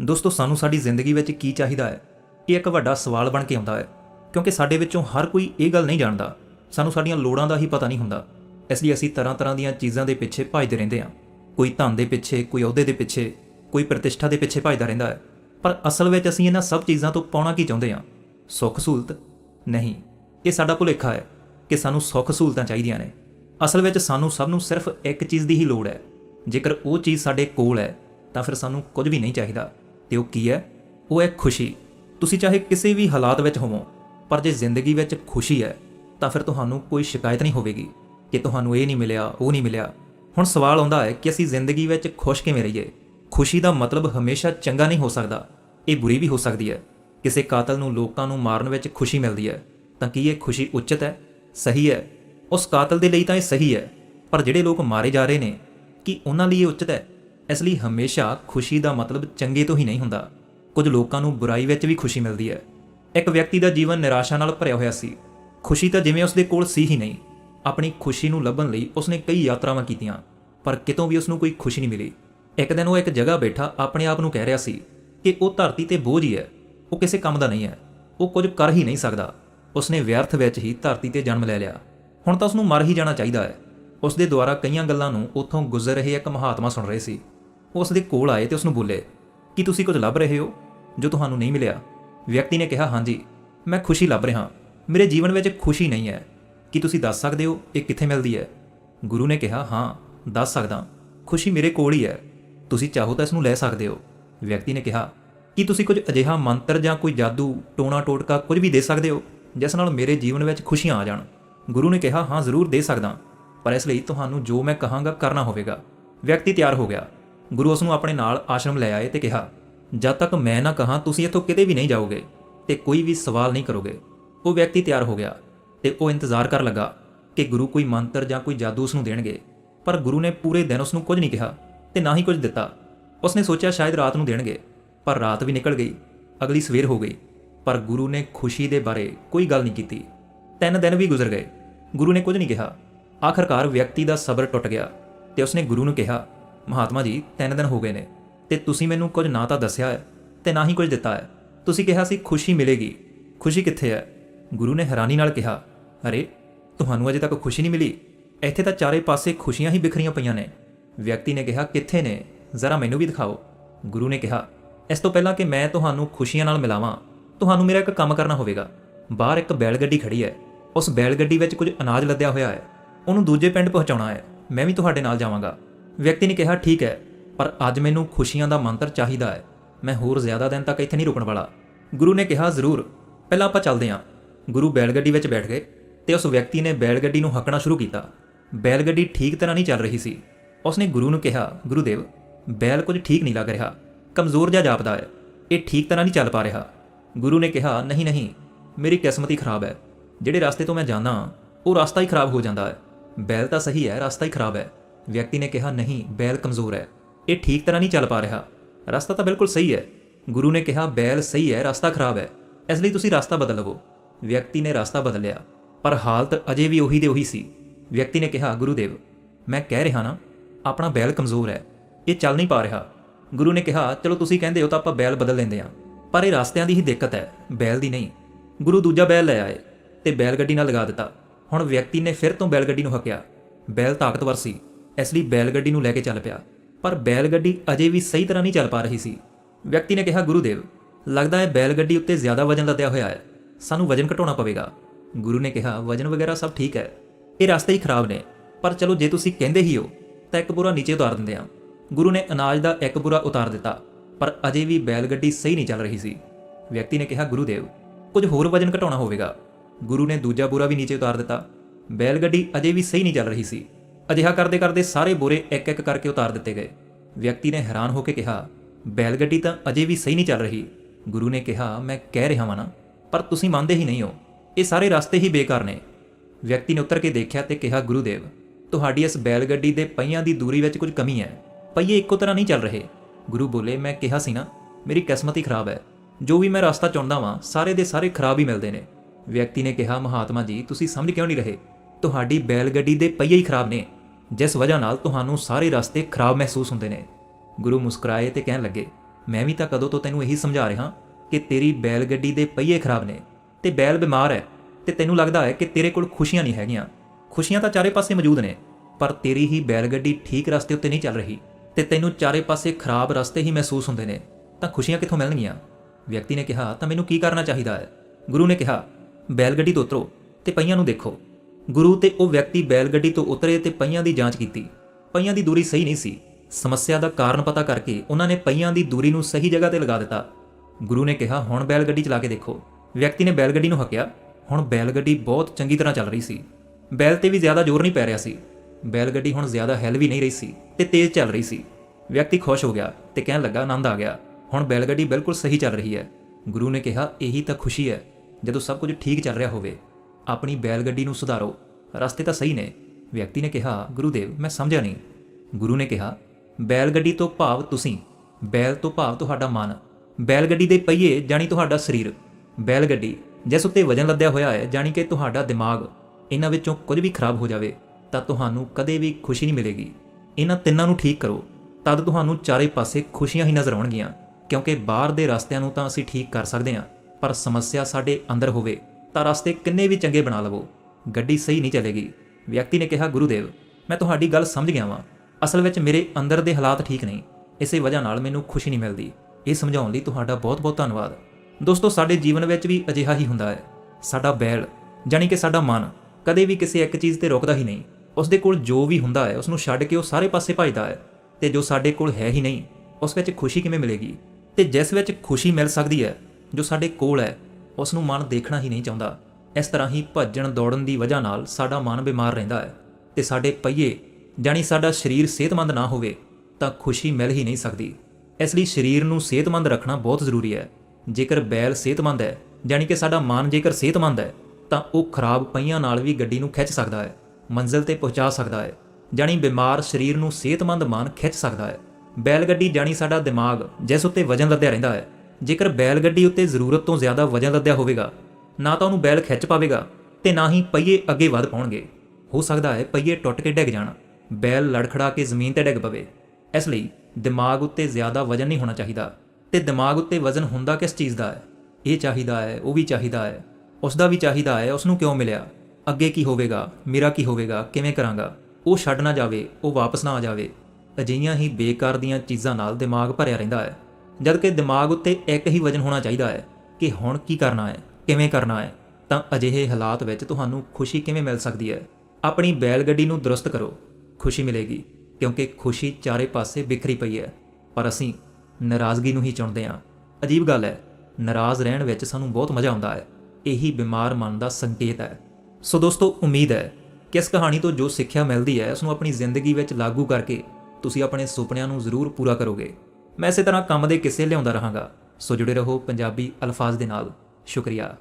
ਦੋਸਤੋ, ਸਾਨੂੰ ਸਾਡੀ ਜ਼ਿੰਦਗੀ ਵਿੱਚ ਕੀ ਚਾਹੀਦਾ ਹੈ? ਇਹ ਇੱਕ ਵੱਡਾ ਸਵਾਲ ਬਣ ਕੇ ਆਉਂਦਾ ਹੈ, ਕਿਉਂਕਿ ਸਾਡੇ ਵਿੱਚੋਂ ਹਰ ਕੋਈ ਇਹ ਗੱਲ ਨਹੀਂ ਜਾਣਦਾ। ਸਾਨੂੰ ਸਾਡੀਆਂ ਲੋੜਾਂ ਦਾ ਹੀ ਪਤਾ ਨਹੀਂ ਹੁੰਦਾ। ਇਸ ਲਈ ਅਸੀਂ ਤਰ੍ਹਾਂ ਤਰ੍ਹਾਂ ਦੀਆਂ ਚੀਜ਼ਾਂ ਦੇ ਪਿੱਛੇ ਭੱਜਦੇ ਰਹਿੰਦੇ ਹਾਂ। ਕੋਈ ਧਨ ਦੇ ਪਿੱਛੇ, ਕੋਈ ਅਹੁਦੇ ਦੇ ਪਿੱਛੇ, ਕੋਈ ਪ੍ਰਤਿਸ਼ਠਾ ਦੇ ਪਿੱਛੇ ਭੱਜਦਾ ਰਹਿੰਦਾ ਹੈ। ਪਰ ਅਸਲ ਵਿੱਚ ਅਸੀਂ ਇਹਨਾਂ ਸਭ ਚੀਜ਼ਾਂ ਤੋਂ ਪਾਉਣਾ ਕੀ ਚਾਹੁੰਦੇ ਹਾਂ? ਸੁੱਖ ਸਹੂਲਤ? ਨਹੀਂ। ਇਹ ਸਾਡਾ ਭੁਲੇਖਾ ਹੈ ਕਿ ਸਾਨੂੰ ਸੁੱਖ ਸਹੂਲਤਾਂ ਚਾਹੀਦੀਆਂ ਨੇ। ਅਸਲ ਵਿੱਚ ਸਾਨੂੰ ਸਭ ਨੂੰ ਸਿਰਫ ਇੱਕ ਚੀਜ਼ ਦੀ ਹੀ ਲੋੜ ਹੈ। ਜੇਕਰ ਉਹ ਚੀਜ਼ ਸਾਡੇ ਕੋਲ ਹੈ, ਤਾਂ ਫਿਰ ਸਾਨੂੰ ਕੁਝ ਵੀ ਨਹੀਂ ਚਾਹੀਦਾ। ਤੇ ਉਹ ਕੀ ਹੈ ਉਹ ਹੈ ਖੁਸ਼ੀ। ਤੁਸੀਂ ਚਾਹੇ ਕਿਸੇ ਵੀ ਹਾਲਾਤ ਵਿੱਚ ਹੋਵੋ, ਪਰ ਜੇ ਜ਼ਿੰਦਗੀ ਵਿੱਚ ਖੁਸ਼ੀ ਹੈ ਤਾਂ ਫਿਰ ਤੁਹਾਨੂੰ ਕੋਈ ਸ਼ਿਕਾਇਤ ਨਹੀਂ ਹੋਵੇਗੀ। ਕਿ ਤੁਹਾਨੂੰ ਇਹ ਨਹੀਂ ਮਿਲਿਆ, ਉਹ ਨਹੀਂ ਮਿਲਿਆ। ਹੁਣ ਸਵਾਲ ਆਉਂਦਾ ਹੈ ਕਿ ਅਸੀਂ ਜ਼ਿੰਦਗੀ ਵਿੱਚ ਖੁਸ਼ ਕਿਵੇਂ ਰਹੀਏ? ਖੁਸ਼ੀ ਦਾ ਮਤਲਬ ਹਮੇਸ਼ਾ ਚੰਗਾ ਨਹੀਂ ਹੋ ਸਕਦਾ। ਇਹ ਬੁਰੀ ਵੀ ਹੋ ਸਕਦੀ ਹੈ ਕਿਸੇ ਕਾਤਲ ਨੂੰ ਲੋਕਾਂ ਨੂੰ ਮਾਰਨ ਵਿੱਚ ਖੁਸ਼ੀ ਮਿਲਦੀ ਹੈ ਤਾਂ ਕੀ ਇਹ ਖੁਸ਼ੀ ਉਚਿਤ ਹੈ ਸਹੀ ਹੈ ਉਸ ਕਾਤਲ ਦੇ ਲਈ ਤਾਂ ਇਹ ਸਹੀ ਹੈ ਪਰ ਜਿਹੜੇ ਲੋਕ ਮਾਰੇ ਜਾ ਰਹੇ ਨੇ, ਕੀ ਉਹਨਾਂ ਲਈ ਇਹ ਉਚਿਤ ਹੈ ਇਸ ਲਈ ਹਮੇਸ਼ਾ ਖੁਸ਼ੀ ਦਾ ਮਤਲਬ ਚੰਗੇ ਤੋਂ ਹੀ ਨਹੀਂ ਹੁੰਦਾ। ਕੁਝ ਲੋਕਾਂ ਨੂੰ ਬੁਰਾਈ ਵਿੱਚ ਵੀ ਖੁਸ਼ੀ ਮਿਲਦੀ ਹੈ। ਇੱਕ ਵਿਅਕਤੀ ਦਾ ਜੀਵਨ ਨਿਰਾਸ਼ਾ ਨਾਲ ਭਰਿਆ ਹੋਇਆ ਸੀ। ਖੁਸ਼ੀ ਤਾਂ ਜਿਵੇਂ ਉਸਦੇ ਕੋਲ ਸੀ ਹੀ ਨਹੀਂ। ਆਪਣੀ ਖੁਸ਼ੀ ਨੂੰ ਲੱਭਣ ਲਈ ਉਸਨੇ ਕਈ ਯਾਤਰਾਵਾਂ ਕੀਤੀਆਂ, ਪਰ ਕਿਤੋਂ ਵੀ ਉਸਨੂੰ ਕੋਈ ਖੁਸ਼ੀ ਨਹੀਂ ਮਿਲੀ। ਇੱਕ ਦਿਨ ਉਹ ਇੱਕ ਜਗ੍ਹਾ ਬੈਠਾ ਆਪਣੇ ਆਪ ਨੂੰ ਕਹਿ ਰਿਹਾ ਸੀ ਕਿ ਉਹ ਧਰਤੀ ਤੇ ਬੋਝ ਹੀ ਹੈ, ਉਹ ਕਿਸੇ ਕੰਮ ਦਾ ਨਹੀਂ ਹੈ, ਉਹ ਕੁਝ ਕਰ ਹੀ ਨਹੀਂ ਸਕਦਾ। ਉਸਨੇ ਵਿਅਰਥ ਵਿੱਚ ਹੀ ਧਰਤੀ ਤੇ ਜਨਮ ਲੈ ਲਿਆ। ਹੁਣ ਤਾਂ ਉਸਨੂੰ ਮਰ ਹੀ ਜਾਣਾ ਚਾਹੀਦਾ ਹੈ। ਉਸ ਦੇ ਦੁਆਰਾ ਕਈਆਂ ਗੱਲਾਂ ਨੂੰ ਉੱਥੋਂ ਗੁਜ਼ਰ ਰਹੇ ਇੱਕ ਮਹਾਤਮਾ ਸੁਣ ਰਹੇ ਸੀ। ਉਸ ਦੇ ਕੋਲ ਆਏ ਤੇ ਉਸ ਨੂੰ ਬੋਲੇ, ਕੀ ਤੁਸੀਂ ਕੁਝ ਲੱਭ ਰਹੇ ਹੋ? ਜੋ ਤੁਹਾਨੂੰ ਨਹੀਂ ਮਿਲਿਆ। ਵਿਅਕਤੀ ਨੇ ਕਿਹਾ, ਹਾਂਜੀ, ਮੈਂ ਖੁਸ਼ੀ ਲੱਭ ਰਿਹਾ। ਮੇਰੇ ਜੀਵਨ ਵਿੱਚ ਖੁਸ਼ੀ ਨਹੀਂ ਹੈ। ਕੀ ਤੁਸੀਂ ਦੱਸ ਸਕਦੇ ਹੋ ਇਹ ਕਿੱਥੇ ਮਿਲਦੀ ਹੈ? ਗੁਰੂ ਨੇ ਕਿਹਾ, ਹਾਂ, ਦੱਸ ਸਕਦਾ। ਖੁਸ਼ੀ ਮੇਰੇ ਕੋਲ ਹੀ ਹੈ। ਤੁਸੀਂ ਚਾਹੋ ਤਾਂ ਇਸ ਨੂੰ ਲੈ ਸਕਦੇ ਹੋ। ਵਿਅਕਤੀ ਨੇ ਕਿਹਾ, ਕੀ ਤੁਸੀਂ ਕੁਝ ਅਜਿਹਾ ਮੰਤਰ ਜਾਂ ਕੋਈ ਜਾਦੂ, ਟੋਣਾ, ਟੋਟਕਾ ਕੁਝ ਵੀ ਦੇ ਸਕਦੇ ਹੋ, ਜਿਸ ਨਾਲ ਮੇਰੇ ਜੀਵਨ ਵਿੱਚ ਖੁਸ਼ੀਆਂ ਆ ਜਾਣ? ਗੁਰੂ ਨੇ ਕਿਹਾ, ਹਾਂ, ਜ਼ਰੂਰ ਦੇ ਸਕਦਾ। ਪਰ ਇਸ ਲਈ ਤੁਹਾਨੂੰ ਜੋ ਮੈਂ ਕਹਾਂਗਾ ਕਰਨਾ ਹੋਵੇਗਾ। ਵਿਅਕਤੀ ਤਿਆਰ ਹੋ ਗਿਆ। ਗੁਰੂ ਉਸ ਨੂੰ ਆਪਣੇ ਨਾਲ ਆਸ਼ਰਮ ਲੈ ਆਏ ਤੇ ਕਿਹਾ, ਜਦ ਤੱਕ ਮੈਂ ਨਾ ਕਹਾਂ, ਤੁਸੀਂ ਇੱਥੋਂ ਕਿਤੇ ਵੀ ਨਹੀਂ ਜਾਓਗੇ ਤੇ ਕੋਈ ਵੀ ਸਵਾਲ ਨਹੀਂ ਕਰੋਗੇ। ਉਹ ਵਿਅਕਤੀ ਤਿਆਰ ਹੋ ਗਿਆ ਤੇ ਉਹ ਇੰਤਜ਼ਾਰ ਕਰ ਲੱਗਾ ਕਿ ਗੁਰੂ ਕੋਈ ਮੰਤਰ ਜਾਂ ਕੋਈ ਜਾਦੂ ਉਸ ਨੂੰ ਦੇਣਗੇ, ਪਰ ਗੁਰੂ ਨੇ ਪੂਰੇ ਦਿਨ ਉਸ ਨੂੰ ਕੁਝ ਨਹੀਂ ਕਿਹਾ ਤੇ ਨਾ ਹੀ ਕੁਝ ਦਿੱਤਾ। ਉਸਨੇ ਸੋਚਿਆ ਸ਼ਾਇਦ ਰਾਤ ਨੂੰ ਦੇਣਗੇ, ਪਰ ਰਾਤ ਵੀ ਨਿਕਲ ਗਈ, ਅਗਲੀ ਸਵੇਰ ਹੋ ਗਈ, ਪਰ ਗੁਰੂ ਨੇ ਖੁਸ਼ੀ ਦੇ ਬਾਰੇ ਕੋਈ ਗੱਲ ਨਹੀਂ ਕੀਤੀ। ਤਿੰਨ ਦਿਨ ਵੀ ਗੁਜ਼ਰ ਗਏ, ਗੁਰੂ ਨੇ ਕੁਝ ਨਹੀਂ ਕਿਹਾ। ਆਖਰਕਾਰ ਵਿਅਕਤੀ ਦਾ ਸਬਰ ਟੁੱਟ ਗਿਆ ਤੇ ਉਸਨੇ ਗੁਰੂ ਨੂੰ ਕਿਹਾ ਮਹਾਤਮਾ ਜੀ, ਤਿੰਨ ਦਿਨ ਹੋ ਗਏ ਨੇ ਤੇ ਤੁਸੀਂ ਮੈਨੂੰ ਕੁਝ ਨਾ ਤਾਂ ਦੱਸਿਆ ਹੈ ਤੇ ਨਾ ਹੀ ਕੁਝ ਦਿੱਤਾ ਹੈ। ਤੁਸੀਂ ਕਿਹਾ ਸੀ ਖੁਸ਼ੀ ਮਿਲੇਗੀ। ਖੁਸ਼ੀ ਕਿੱਥੇ ਹੈ? ਗੁਰੂ ਨੇ ਹੈਰਾਨੀ ਨਾਲ ਕਿਹਾ, ਅਰੇ, ਤੁਹਾਨੂੰ ਅਜੇ ਤੱਕ ਖੁਸ਼ੀ ਨਹੀਂ ਮਿਲੀ? ਇੱਥੇ ਤਾਂ ਚਾਰੇ ਪਾਸੇ ਖੁਸ਼ੀਆਂ ਹੀ ਬਿਖਰੀਆਂ ਪਈਆਂ ਨੇ। ਵਿਅਕਤੀ ਨੇ ਕਿਹਾ, ਕਿੱਥੇ ਨੇ? ਜ਼ਰਾ ਮੈਨੂੰ ਵੀ ਦਿਖਾਓ। ਗੁਰੂ ਨੇ ਕਿਹਾ, ਇਸ ਤੋਂ ਪਹਿਲਾਂ ਕਿ ਮੈਂ ਤੁਹਾਨੂੰ ਖੁਸ਼ੀਆਂ ਨਾਲ ਮਿਲਾਵਾਂ, ਤੁਹਾਨੂੰ ਮੇਰਾ ਇੱਕ ਕੰਮ ਕਰਨਾ ਹੋਵੇਗਾ। ਬਾਹਰ ਇੱਕ ਬੈਲ ਗੱਡੀ ਖੜੀ ਹੈ। ਉਸ ਬੈਲ ਗੱਡੀ ਵਿੱਚ ਕੁਝ ਅਨਾਜ ਲੱਦਿਆ ਹੋਇਆ ਹੈ। ਉਹਨੂੰ ਦੂਜੇ ਪਿੰਡ ਪਹੁੰਚਾਉਣਾ ਹੈ। ਮੈਂ ਵੀ ਤੁਹਾਡੇ ਨਾਲ ਜਾਵਾਂਗਾ। ਵਿਅਕਤੀ ਨੇ ਕਿਹਾ, ਠੀਕ ਹੈ, ਪਰ ਅੱਜ ਮੈਨੂੰ ਖੁਸ਼ੀਆਂ ਦਾ ਮੰਤਰ ਚਾਹੀਦਾ ਹੈ। ਮੈਂ ਹੋਰ ਜ਼ਿਆਦਾ ਦਿਨ ਤੱਕ ਇੱਥੇ ਨਹੀਂ ਰੁਕਣ ਵਾਲਾ। ਗੁਰੂ ਨੇ ਕਿਹਾ, ਜ਼ਰੂਰ, ਪਹਿਲਾਂ ਆਪਾਂ ਚੱਲਦੇ ਹਾਂ। ਗੁਰੂ ਬੈਲਗੱਡੀ ਵਿੱਚ ਬੈਠ ਗਏ ਤੇ ਉਸ ਵਿਅਕਤੀ ਨੇ ਬੈਲਗੱਡੀ ਨੂੰ ਹੱਕਣਾ ਸ਼ੁਰੂ ਕੀਤਾ। ਬੈਲਗੱਡੀ ਠੀਕ ਤਰ੍ਹਾਂ ਨਹੀਂ ਚੱਲ ਰਹੀ ਸੀ। ਉਸਨੇ ਗੁਰੂ ਨੂੰ ਕਿਹਾ, ਗੁਰੂਦੇਵ, ਬੈਲ ਕੁਝ ਠੀਕ ਨਹੀਂ ਲੱਗ ਰਿਹਾ। ਕਮਜ਼ੋਰ ਜਿਹਾ ਜਾਪਦਾ ਹੈ। ਇਹ ਠੀਕ ਤਰ੍ਹਾਂ ਨਹੀਂ ਚੱਲ ਪਾ ਰਿਹਾ। ਗੁਰੂ ਨੇ ਕਿਹਾ, ਨਹੀਂ ਨਹੀਂ, ਮੇਰੀ ਕਿਸਮਤ ਹੀ ਖਰਾਬ ਹੈ। ਜਿਹੜੇ ਰਸਤੇ ਤੋਂ ਮੈਂ ਜਾਂਦਾ ਉਹ ਰਸਤਾ ਹੀ ਖਰਾਬ ਹੋ ਜਾਂਦਾ ਹੈ। ਬੈਲ ਤਾਂ ਸਹੀ ਹੈ, ਰਸਤਾ ਹੀ ਖਰਾਬ ਹੈ। ਵਿਅਕਤੀ ਨੇ ਕਿਹਾ, ਨਹੀਂ, ਬੈਲ ਕਮਜ਼ੋਰ ਹੈ। ਇਹ ਠੀਕ ਤਰ੍ਹਾਂ ਨਹੀਂ ਚੱਲ ਪਾ ਰਿਹਾ। ਰਸਤਾ ਤਾਂ ਬਿਲਕੁਲ ਸਹੀ ਹੈ। ਗੁਰੂ ਨੇ ਕਿਹਾ, ਬੈਲ ਸਹੀ ਹੈ, ਰਸਤਾ ਖਰਾਬ ਹੈ। ਇਸ ਲਈ ਤੁਸੀਂ ਰਸਤਾ ਬਦਲ ਲਵੋ। ਵਿਅਕਤੀ ਨੇ ਰਸਤਾ ਬਦਲਿਆ, ਪਰ ਹਾਲਤ ਅਜੇ ਵੀ ਉਹੀ ਦੇ ਉਹੀ ਸੀ। ਵਿਅਕਤੀ ਨੇ ਕਿਹਾ, ਗੁਰੂਦੇਵ, ਮੈਂ ਕਹਿ ਰਿਹਾ ਨਾ, ਆਪਣਾ ਬੈਲ ਕਮਜ਼ੋਰ ਹੈ। ਇਹ ਚੱਲ ਨਹੀਂ ਪਾ ਰਿਹਾ। ਗੁਰੂ ਨੇ ਕਿਹਾ, ਚਲੋ ਤੁਸੀਂ ਕਹਿੰਦੇ ਹੋ ਤਾਂ ਆਪਾਂ ਬੈਲ ਬਦਲ ਲੈਂਦੇ ਹਾਂ। ਪਰ ਇਹ ਰਸਤਿਆਂ ਦੀ ਹੀ ਦਿੱਕਤ ਹੈ, ਬੈਲ ਦੀ ਨਹੀਂ। ਗੁਰੂ ਦੂਜਾ ਬੈਲ ਲੈ ਆਏ ਤੇ ਬੈਲ ਗੱਡੀ ਨਾਲ ਲਗਾ ਦਿੱਤਾ। ਹੁਣ ਵਿਅਕਤੀ ਨੇ ਫਿਰ ਤੋਂ ਬੈਲ ਗੱਡੀ ਨੂੰ ਹੱਕਿਆ। ਬੈਲ ਤਾਕਤਵਰ ਸੀ। ਇਸ ਲਈ ਬੈਲ ਗੱਡੀ ਨੂੰ ਲੈ ਕੇ ਚੱਲ ਪਿਆ, ਪਰ ਬੈਲ ਗੱਡੀ ਅਜੇ ਵੀ ਸਹੀ ਤਰ੍ਹਾਂ ਨਹੀਂ ਚੱਲ ਪਾ ਰਹੀ ਸੀ। ਵਿਅਕਤੀ ਨੇ ਕਿਹਾ ਗੁਰੂਦੇਵ ਲੱਗਦਾ ਹੈ ਬੈਲ ਗੱਡੀ ਉੱਤੇ ਜ਼ਿਆਦਾ ਵਜਨ ਲੱਦਿਆ ਹੋਇਆ ਹੈ, ਸਾਨੂੰ ਵਜਨ ਘਟਾਉਣਾ ਪਵੇਗਾ। ਗੁਰੂ ਨੇ ਕਿਹਾ, ਵਜਨ ਵਗੈਰਾ ਸਭ ਠੀਕ ਹੈ, ਇਹ ਰਸਤੇ ਹੀ ਖਰਾਬ ਨੇ, ਪਰ ਚਲੋ ਜੇ ਤੁਸੀਂ ਕਹਿੰਦੇ ਹੀ ਹੋ, ਤਾਂ ਇੱਕ ਬੁਰਾ ਨੀਚੇ ਉਤਾਰ ਦਿੰਦੇ ਹਾਂ। ਗੁਰੂ ਨੇ ਅਨਾਜ ਦਾ ਇੱਕ ਬੁਰਾ ਉਤਾਰ ਦਿੱਤਾ, ਪਰ ਅਜੇ ਵੀ ਬੈਲ ਗੱਡੀ ਸਹੀ ਨਹੀਂ ਚੱਲ ਰਹੀ ਸੀ। ਵਿਅਕਤੀ ਨੇ ਕਿਹਾ ਗੁਰੂਦੇਵ ਕੁਝ ਹੋਰ ਵਜਨ ਘਟਾਉਣਾ ਹੋਵੇਗਾ। ਗੁਰੂ ਨੇ ਦੂਜਾ ਬੁਰਾ ਵੀ ਨੀਚੇ ਉਤਾਰ ਦਿੱਤਾ, ਬੈਲ ਗੱਡੀ ਅਜੇ ਵੀ ਸਹੀ ਨਹੀਂ ਚੱਲ ਰਹੀ ਸੀ। ਅਜਿਹਾ ਕਰਦੇ ਕਰਦੇ ਸਾਰੇ ਬੋਰੇ ਇੱਕ ਇੱਕ ਕਰਕੇ ਉਤਾਰ ਦਿੱਤੇ ਗਏ। ਵਿਅਕਤੀ ਨੇ ਹੈਰਾਨ ਹੋ ਕੇ ਕਿਹਾ ਬੈਲ ਗੱਡੀ ਤਾਂ ਅਜੇ ਵੀ ਸਹੀ ਨਹੀਂ ਚੱਲ ਰਹੀ। ਗੁਰੂ ਨੇ ਕਿਹਾ, ਮੈਂ ਕਹਿ ਰਿਹਾ ਹਾਂ ਨਾ, ਪਰ ਤੁਸੀਂ ਮੰਨਦੇ ਹੀ ਨਹੀਂ ਹੋ। ਇਹ ਸਾਰੇ ਰਸਤੇ ਹੀ ਬੇਕਾਰ ਨੇ। ਵਿਅਕਤੀ ਨੇ ਉੱਤਰ ਕੇ ਦੇਖਿਆ ਤੇ ਕਿਹਾ, ਗੁਰੂਦੇਵ, ਤੁਹਾਡੀ ਇਸ ਬੈਲ ਗੱਡੀ ਦੇ ਪਹੀਆਂ ਦੀ ਦੂਰੀ ਵਿੱਚ ਕੁਝ ਕਮੀ ਹੈ। ਪਹੀਏ ਇੱਕੋ ਤਰ੍ਹਾਂ ਨਹੀਂ ਚੱਲ ਰਹੇ। ਗੁਰੂ ਬੋਲੇ, ਮੈਂ ਕਿਹਾ ਸੀ ਨਾ, ਮੇਰੀ ਕਿਸਮਤ ਹੀ ਖਰਾਬ ਹੈ। ਜੋ ਵੀ ਮੈਂ ਰਸਤਾ ਚੁਣਦਾ ਵਾਂ, ਸਾਰੇ ਦੇ ਸਾਰੇ ਖਰਾਬ ਹੀ ਮਿਲਦੇ ਨੇ। ਵਿਅਕਤੀ ਨੇ ਕਿਹਾ, ਮਹਾਤਮਾ ਜੀ, ਤੁਸੀਂ ਸਮਝ ਕਿਉਂ ਨਹੀਂ ਰਹੇ? ਤੁਹਾਡੀ ਬੈਲ ਗੱਡੀ ਦੇ ਪਹੀਏ ਹੀ ਖਰਾਬ ਨੇ। ਜਿਸ ਵਜ੍ਹਾ ਨਾਲ ਤੁਹਾਨੂੰ ਸਾਰੇ ਰਸਤੇ ਖਰਾਬ ਮਹਿਸੂਸ ਹੁੰਦੇ ਨੇ। ਗੁਰੂ ਮੁਸਕਰਾਏ ਤੇ ਕਹਿਣ ਲੱਗੇ, ਮੈਂ ਵੀ ਤਾਂ ਕਦੋਂ ਤੋਂ ਤੈਨੂੰ ਇਹੀ ਸਮਝਾ ਰਿਹਾ ਕਿ ਤੇਰੀ ਬੈਲ ਗੱਡੀ ਦੇ ਪਹੀਏ ਖਰਾਬ ਨੇ ਤੇ ਬੈਲ ਬਿਮਾਰ ਹੈ ਤੇ ਤੈਨੂੰ ਲੱਗਦਾ ਹੈ ਕਿ ਤੇਰੇ ਕੋਲ ਖੁਸ਼ੀਆਂ ਨਹੀਂ ਹੈਗੀਆਂ। ਖੁਸ਼ੀਆਂ ਤਾਂ ਚਾਰੇ ਪਾਸੇ ਮੌਜੂਦ ਨੇ, ਪਰ ਤੇਰੀ ਹੀ ਬੈਲ ਗੱਡੀ ਠੀਕ ਰਸਤੇ ਉੱਤੇ ਨਹੀਂ ਚੱਲ ਰਹੀ ਤੇ ਤੈਨੂੰ ਚਾਰੇ ਪਾਸੇ ਖਰਾਬ ਰਸਤੇ ਹੀ ਮਹਿਸੂਸ ਹੁੰਦੇ ਨੇ। ਤਾਂ ਖੁਸ਼ੀਆਂ ਕਿੱਥੋਂ ਮਿਲਣਗੀਆਂ? ਵਿਅਕਤੀ ਨੇ ਕਿਹਾ, ਤਾਂ ਮੈਨੂੰ ਕੀ ਕਰਨਾ ਚਾਹੀਦਾ ਹੈ? ਗੁਰੂ ਨੇ ਕਿਹਾ ਬੈਲ ਗੱਡੀ ਤੋਂ ਉਤਰੋ ਤੇ ਪਹੀਆਂ ਨੂੰ ਦੇਖੋ। ਗੁਰੂ ਤੇ ਉਹ ਵਿਅਕਤੀ ਬੈਲਗੱਡੀ ਤੋਂ ਉਤਰੇ ਤੇ ਪਹੀਆਂ ਦੀ ਜਾਂਚ ਕੀਤੀ। ਪਹੀਆਂ ਦੀ ਦੂਰੀ ਸਹੀ ਨਹੀਂ ਸੀ। ਸਮੱਸਿਆ ਦਾ ਕਾਰਨ ਪਤਾ ਕਰਕੇ ਉਹਨਾਂ ਨੇ ਪਹੀਆਂ ਦੀ ਦੂਰੀ ਨੂੰ ਸਹੀ ਜਗ੍ਹਾ ਤੇ ਲਗਾ ਦਿੱਤਾ। ਗੁਰੂ ਨੇ ਕਿਹਾ, ਹੁਣ ਬੈਲਗੱਡੀ ਚਲਾ ਕੇ ਦੇਖੋ। ਵਿਅਕਤੀ ਨੇ ਬੈਲਗੱਡੀ ਨੂੰ ਹੱਕਿਆ, ਹੁਣ ਬੈਲਗੱਡੀ ਬਹੁਤ ਚੰਗੀ ਤਰ੍ਹਾਂ ਚੱਲ ਰਹੀ ਸੀ। ਬੈਲ ਤੇ ਵੀ ਜ਼ਿਆਦਾ ਜ਼ੋਰ ਨਹੀਂ ਪੈ ਰਿਹਾ ਸੀ। ਬੈਲ ਗੱਡੀ ਹੁਣ ਜ਼ਿਆਦਾ ਹਿੱਲ ਵੀ ਨਹੀਂ ਰਹੀ ਸੀ ਤੇ ਤੇਜ਼ ਚੱਲ ਰਹੀ ਸੀ। ਵਿਅਕਤੀ ਖੁਸ਼ ਹੋ ਗਿਆ ਤੇ ਕਹਿਣ ਲੱਗਾ, ਆਨੰਦ ਆ ਗਿਆ। ਹੁਣ ਬੈਲਗੱਡੀ ਬਿਲਕੁਲ ਸਹੀ ਚੱਲ ਰਹੀ ਹੈ। ਗੁਰੂ ਨੇ ਕਿਹਾ, ਇਹੀ ਤਾਂ ਖੁਸ਼ੀ ਹੈ। ਜਦੋਂ ਸਭ ਕੁਝ ਠੀਕ ਚੱਲ ਰਿਹਾ ਹੋਵੇ ਆਪਣੀ ਬੈਲਗੱਡੀ ਨੂੰ ਸੁਧਾਰੋ। ਰਸਤੇ ਤਾਂ ਸਹੀ ਨੇ। ਵਿਅਕਤੀ ਨੇ ਕਿਹਾ, ਗੁਰੂਦੇਵ, ਮੈਂ ਸਮਝਿਆ ਨਹੀਂ। ਗੁਰੂ ਨੇ ਕਿਹਾ, ਬੈਲਗੱਡੀ ਤੋਂ ਭਾਵ ਤੁਸੀਂ। ਬੈਲ ਤੋਂ ਭਾਵ ਤੁਹਾਡਾ ਮਨ। ਬੈਲਗੱਡੀ ਦੇ ਪਹੀਏ ਜਾਣੀ ਤੁਹਾਡਾ ਸਰੀਰ। ਬੈਲਗੱਡੀ, ਜਿਸ ਉੱਤੇ ਵਜਨ ਲੱਦਿਆ ਹੋਇਆ ਹੈ, ਜਾਣੀ ਕਿ ਤੁਹਾਡਾ ਦਿਮਾਗ। ਇਹਨਾਂ ਵਿੱਚੋਂ ਕੁਝ ਵੀ ਖਰਾਬ ਹੋ ਜਾਵੇ, ਤਾਂ ਤੁਹਾਨੂੰ ਕਦੇ ਵੀ ਖੁਸ਼ੀ ਨਹੀਂ ਮਿਲੇਗੀ। ਇਹਨਾਂ ਤਿੰਨਾਂ ਨੂੰ ਠੀਕ ਕਰੋ। ਤਦ ਤੁਹਾਨੂੰ ਚਾਰੇ ਪਾਸੇ ਖੁਸ਼ੀਆਂ ਹੀ ਨਜ਼ਰ ਆਉਣਗੀਆਂ, ਕਿਉਂਕਿ ਬਾਹਰ ਦੇ ਰਸਤਿਆਂ ਨੂੰ ਤਾਂ ਅਸੀਂ ਠੀਕ ਕਰ ਸਕਦੇ ਹਾਂ, ਪਰ ਸਮੱਸਿਆ ਸਾਡੇ ਅੰਦਰ ਹੋਵੇ। ਤਾਂ ਰਸਤੇ ਕਿੰਨੇ ਵੀ ਚੰਗੇ ਬਣਾ ਲਵੋ। ਗੱਡੀ ਸਹੀ ਨਹੀਂ ਚੱਲੇਗੀ। ਵਿਅਕਤੀ ਨੇ ਕਿਹਾ, ਗੁਰੂਦੇਵ, ਮੈਂ ਤੁਹਾਡੀ ਗੱਲ ਸਮਝ ਗਿਆ ਵਾਂ। ਅਸਲ ਵਿੱਚ ਮੇਰੇ ਅੰਦਰ ਦੇ ਹਾਲਾਤ ਠੀਕ ਨਹੀਂ। ਇਸੇ ਵਜ੍ਹਾ ਨਾਲ ਮੈਨੂੰ ਖੁਸ਼ੀ ਨਹੀਂ ਮਿਲਦੀ। ਇਹ ਸਮਝਾਉਣ ਲਈ ਤੁਹਾਡਾ ਬਹੁਤ-ਬਹੁਤ ਧੰਨਵਾਦ। ਦੋਸਤੋ, ਸਾਡੇ ਜੀਵਨ ਵਿੱਚ ਵੀ ਅਜਿਹਾ ਹੀ ਹੁੰਦਾ ਹੈ। ਸਾਡਾ ਬੈਲ, ਜਾਣੀ ਕਿ ਸਾਡਾ ਮਨ, ਕਦੇ ਵੀ ਕਿਸੇ ਇੱਕ ਚੀਜ਼ ਤੇ ਰੁਕਦਾ ਹੀ ਨਹੀਂ। ਉਸ ਦੇ ਕੋਲ ਜੋ ਵੀ ਹੁੰਦਾ ਹੈ ਉਸ ਨੂੰ ਛੱਡ ਕੇ ਉਹ ਸਾਰੇ ਪਾਸੇ ਭੱਜਦਾ ਹੈ। ਤੇ ਜੋ ਸਾਡੇ ਕੋਲ ਹੈ ਹੀ ਨਹੀਂ, ਉਸ ਵਿੱਚ ਖੁਸ਼ੀ ਕਿਵੇਂ ਮਿਲੇਗੀ? ਤੇ ਜਿਸ ਵਿੱਚ ਖੁਸ਼ੀ ਮਿਲ ਸਕਦੀ ਹੈ, ਜੋ ਸਾਡੇ ਕੋਲ ਹੈ ਉਸ ਨੂੰ ਮਨ ਦੇਖਣਾ ਹੀ ਨਹੀਂ ਚਾਹੁੰਦਾ। ਇਸ ਤਰ੍ਹਾਂ ਹੀ ਭੱਜਣ ਦੌੜਨ ਦੀ ਵਜ੍ਹਾ ਨਾਲ ਸਾਡਾ ਮਨ ਬਿਮਾਰ ਰਹਿੰਦਾ ਹੈ ਤੇ ਸਾਡੇ ਪਹੀਏ, ਜਾਣੀ ਸਾਡਾ ਸਰੀਰ ਸਿਹਤਮੰਦ ਨਾ ਹੋਵੇ, ਤਾਂ ਖੁਸ਼ੀ ਮਿਲ ਹੀ ਨਹੀਂ ਸਕਦੀ। ਇਸ ਲਈ ਸਰੀਰ ਨੂੰ ਸਿਹਤਮੰਦ ਰੱਖਣਾ ਬਹੁਤ ਜ਼ਰੂਰੀ ਹੈ। ਜੇਕਰ ਬੈਲ ਸਿਹਤਮੰਦ ਹੈ, ਜਾਣੀ ਕਿ ਸਾਡਾ ਮਨ ਜੇਕਰ ਸਿਹਤਮੰਦ ਹੈ, ਤਾਂ ਉਹ ਖਰਾਬ ਪਹੀਆਂ ਨਾਲ ਵੀ ਗੱਡੀ ਨੂੰ ਖਿੱਚ ਸਕਦਾ ਹੈ, ਮੰਜ਼ਿਲ ਤੇ ਪਹੁੰਚਾ ਸਕਦਾ ਹੈ, ਜਾਣੀ ਬਿਮਾਰ ਸਰੀਰ ਨੂੰ ਸਿਹਤਮੰਦ ਮਨ ਖਿੱਚ ਸਕਦਾ ਹੈ। ਬੈਲ ਗੱਡੀ, ਜਾਣੀ ਸਾਡਾ ਦਿਮਾਗ, ਜਿਸ ਉੱਤੇ ਵਜਨ ਲੱਦਿਆ ਰਹਿੰਦਾ ਹੈ ਜੇਕਰ ਬੈਲ ਗੱਡੀ ਉੱਤੇ ਜ਼ਰੂਰਤ ਤੋਂ ਜ਼ਿਆਦਾ ਵਜਨ ਲੱਦਿਆ ਹੋਵੇਗਾ, ਨਾ ਤਾਂ ਉਹਨੂੰ ਬੈਲ ਖਿੱਚ ਪਾਵੇਗਾ ਤੇ ਨਾ ਹੀ ਪਹੀਏ ਅੱਗੇ ਵੱਧ ਪਾਉਣਗੇ। ਹੋ ਸਕਦਾ ਹੈ ਪਹੀਏ ਟੁੱਟ ਕੇ ਡਿੱਗ ਜਾਣ, ਬੈਲ ਲੜਖੜਾ ਕੇ ਜ਼ਮੀਨ ਤੇ ਡਿੱਗ ਪਵੇ। ਇਸ ਲਈ ਦਿਮਾਗ ਉੱਤੇ ਜ਼ਿਆਦਾ ਵਜਨ ਨਹੀਂ ਹੋਣਾ ਚਾਹੀਦਾ ਤੇ ਦਿਮਾਗ ਉੱਤੇ ਵਜ਼ਨ ਹੁੰਦਾ ਕਿਸ ਚੀਜ਼ ਦਾ ਹੈ? ਇਹ ਚਾਹੀਦਾ ਹੈ, ਉਹ ਵੀ ਚਾਹੀਦਾ ਹੈ, ਉਸ ਦਾ ਵੀ ਚਾਹੀਦਾ ਹੈ, ਉਸ ਨੂੰ ਕਿਉਂ ਮਿਲਿਆ? ਅੱਗੇ ਕੀ ਹੋਵੇਗਾ, ਮੇਰਾ ਕੀ ਹੋਵੇਗਾ, ਕਿਵੇਂ ਕਰਾਂਗਾ? ਉਹ ਛੱਡ ਨਾ ਜਾਵੇ, ਉਹ ਵਾਪਸ ਨਾ ਆ ਜਾਵੇ। ਅਜਿਹੀਆਂ ਹੀ ਬੇਕਾਰ ਦੀਆਂ ਚੀਜ਼ਾਂ ਨਾਲ ਦਿਮਾਗ ਭਰਿਆ ਰਹਿੰਦਾ ਹੈ। ਜਦ ਕਿ ਦਿਮਾਗ ਉੱਤੇ ਇੱਕ ਹੀ ਵਜਨ ਹੋਣਾ ਚਾਹੀਦਾ ਹੈ ਕਿ ਹੁਣ ਕੀ ਕਰਨਾ ਹੈ, ਕਿਵੇਂ ਕਰਨਾ ਹੈ, ਤਾਂ ਅਜਿਹੇ ਹਾਲਾਤ ਵਿੱਚ ਤੁਹਾਨੂੰ ਖੁਸ਼ੀ ਕਿਵੇਂ ਮਿਲ ਸਕਦੀ ਹੈ? ਆਪਣੀ ਬੈਲ ਗੱਡੀ ਨੂੰ ਦਰੁਸਤ ਕਰੋ। ਖੁਸ਼ੀ ਮਿਲੇਗੀ, ਕਿਉਂਕਿ ਖੁਸ਼ੀ ਚਾਰੇ ਪਾਸੇ ਬਿਖਰੀ ਪਈ ਹੈ। ਪਰ ਅਸੀਂ ਨਾਰਾਜ਼ਗੀ ਨੂੰ ਹੀ ਚੁਣਦੇ ਹਾਂ। ਅਜੀਬ ਗੱਲ ਹੈ, ਨਾਰਾਜ਼ ਰਹਿਣ ਵਿੱਚ ਸਾਨੂੰ ਬਹੁਤ ਮਜ਼ਾ ਆਉਂਦਾ ਹੈ। ਇਹੀ ਬਿਮਾਰ ਮਨ ਦਾ ਸੰਕੇਤ ਹੈ। ਸੋ ਦੋਸਤੋ, ਉਮੀਦ ਹੈ ਕਿ ਇਸ ਕਹਾਣੀ ਤੋਂ ਜੋ ਸਿੱਖਿਆ ਮਿਲਦੀ ਹੈ ਉਸ ਨੂੰ ਆਪਣੀ ਜ਼ਿੰਦਗੀ ਵਿੱਚ ਲਾਗੂ ਕਰਕੇ ਤੁਸੀਂ ਆਪਣੇ ਸੁਪਨਿਆਂ ਨੂੰ ਜ਼ਰੂਰ ਪੂਰਾ ਕਰੋਗੇ। ਮੈਂ ਇਸੇ ਤਰ੍ਹਾਂ ਕੰਮ ਦੇ ਕਿੱਸੇ ਲਿਆਉਂਦਾ ਰਹਾਂਗਾ। ਸੋ ਜੁੜੇ ਰਹੋ ਪੰਜਾਬੀ ਅਲਫਾਜ਼ ਦੇ ਨਾਲ। ਸ਼ੁਕਰੀਆ।